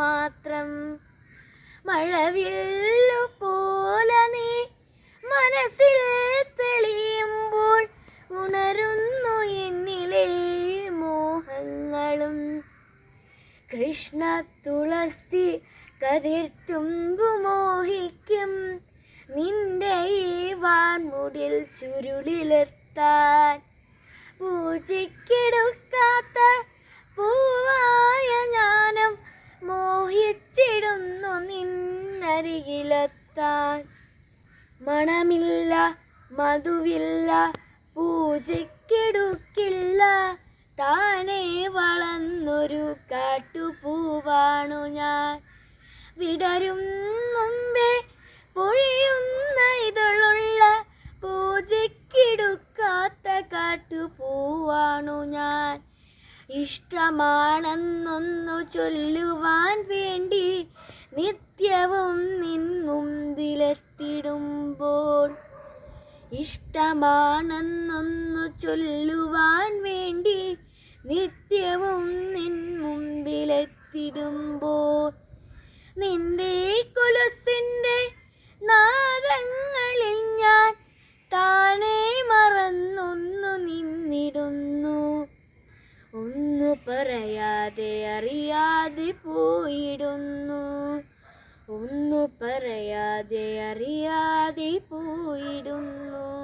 മാത്രം മഴവില്ലു പോലെ നീ മനസ്സിൽ തെളിയുമ്പോൾ ഉണരുന്നു എന്നിലെ മോഹങ്ങളും. കൃഷ്ണ തുളസി കതിർത്തുമ്പു മോഹിക്കും. നിന്റെ ഈ വാൻമുടിൽ ചുരുളിലെത്താൻ പൂജിക്കെടുക്കാത്ത പൂവായ നിന്നരികിലെത്താൻ മണമില്ല മധുവില്ല പൂജയ്ക്കെടുക്കില്ല. താനെ വളർന്നൊരു കാട്ടുപൂവാണു ഞാൻ. വിടരും മുമ്പേ പൊഴിയുന്ന ഇതളുള്ള പൂജയ്ക്കെടുക്കാത്ത കാട്ടുപൂവാണു ഞാൻ. ഇഷ്ടമാണെന്നൊന്നു ചൊല്ലുവാൻ വേണ്ടി നിത്യവും നിൻ മുമ്പിലെത്തിടുമ്പോൾ ഇഷ്ടമാണെന്നൊന്നു ചൊല്ലുവാൻ വേണ്ടി നിത്യവും നിൻ മുമ്പിലെത്തിടുമ്പോൾ നിന്റെ കൊലുസിന്റെ നാദങ്ങളിൽ ഞാൻ താനേ മറന്നൊന്നു നിന്നിടുന്നു. ഒന്നു പറയാതെ അറിയാതെ പോയിടുന്നു. ഇല്ലാതെ അറിയാതെ പോയിടുന്നു.